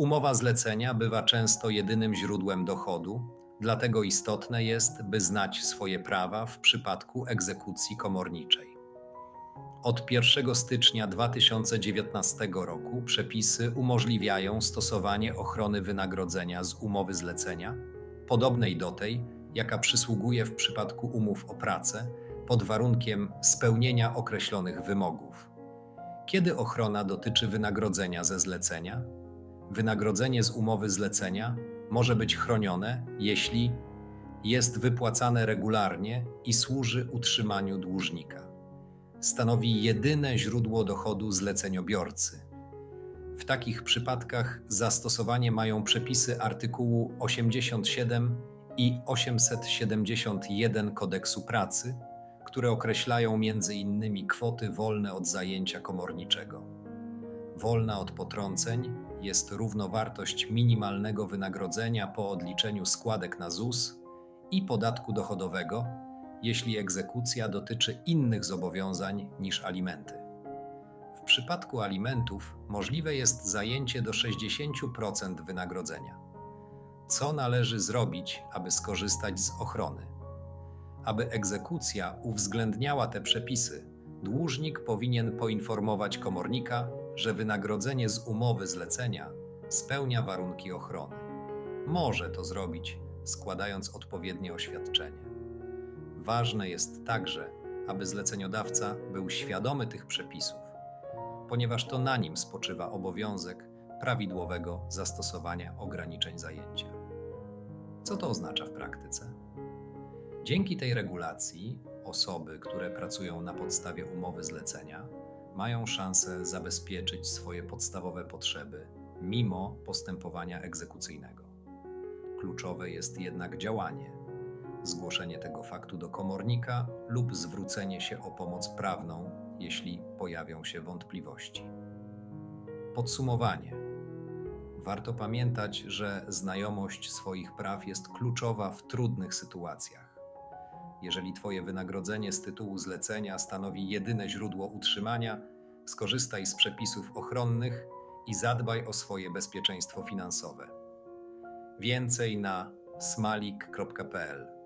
Umowa zlecenia bywa często jedynym źródłem dochodu, dlatego istotne jest, by znać swoje prawa w przypadku egzekucji komorniczej. Od 1 stycznia 2019 roku przepisy umożliwiają stosowanie ochrony wynagrodzenia z umowy zlecenia, podobnej do tej, jaka przysługuje w przypadku umów o pracę, pod warunkiem spełnienia określonych wymogów. Kiedy ochrona dotyczy wynagrodzenia ze zlecenia? Wynagrodzenie z umowy zlecenia może być chronione, jeśli jest wypłacane regularnie i służy utrzymaniu dłużnika. Stanowi jedyne źródło dochodu zleceniobiorcy. W takich przypadkach zastosowanie mają przepisy artykułu 87 i 871 Kodeksu Pracy, które określają m.in. kwoty wolne od zajęcia komorniczego. Wolna od potrąceń jest równowartość minimalnego wynagrodzenia po odliczeniu składek na ZUS i podatku dochodowego, jeśli egzekucja dotyczy innych zobowiązań niż alimenty. W przypadku alimentów możliwe jest zajęcie do 60% wynagrodzenia. Co należy zrobić, aby skorzystać z ochrony? Aby egzekucja uwzględniała te przepisy, dłużnik powinien poinformować komornika, że wynagrodzenie z umowy zlecenia spełnia warunki ochrony. Może to zrobić, składając odpowiednie oświadczenie. Ważne jest także, aby zleceniodawca był świadomy tych przepisów, ponieważ to na nim spoczywa obowiązek prawidłowego zastosowania ograniczeń zajęcia. Co to oznacza w praktyce? Dzięki tej regulacji osoby, które pracują na podstawie umowy zlecenia, mają szansę zabezpieczyć swoje podstawowe potrzeby mimo postępowania egzekucyjnego. Kluczowe jest jednak działanie, zgłoszenie tego faktu do komornika lub zwrócenie się o pomoc prawną, jeśli pojawią się wątpliwości. Podsumowanie. Warto pamiętać, że znajomość swoich praw jest kluczowa w trudnych sytuacjach. Jeżeli Twoje wynagrodzenie z tytułu zlecenia stanowi jedyne źródło utrzymania, skorzystaj z przepisów ochronnych i zadbaj o swoje bezpieczeństwo finansowe. Więcej na smalik.pl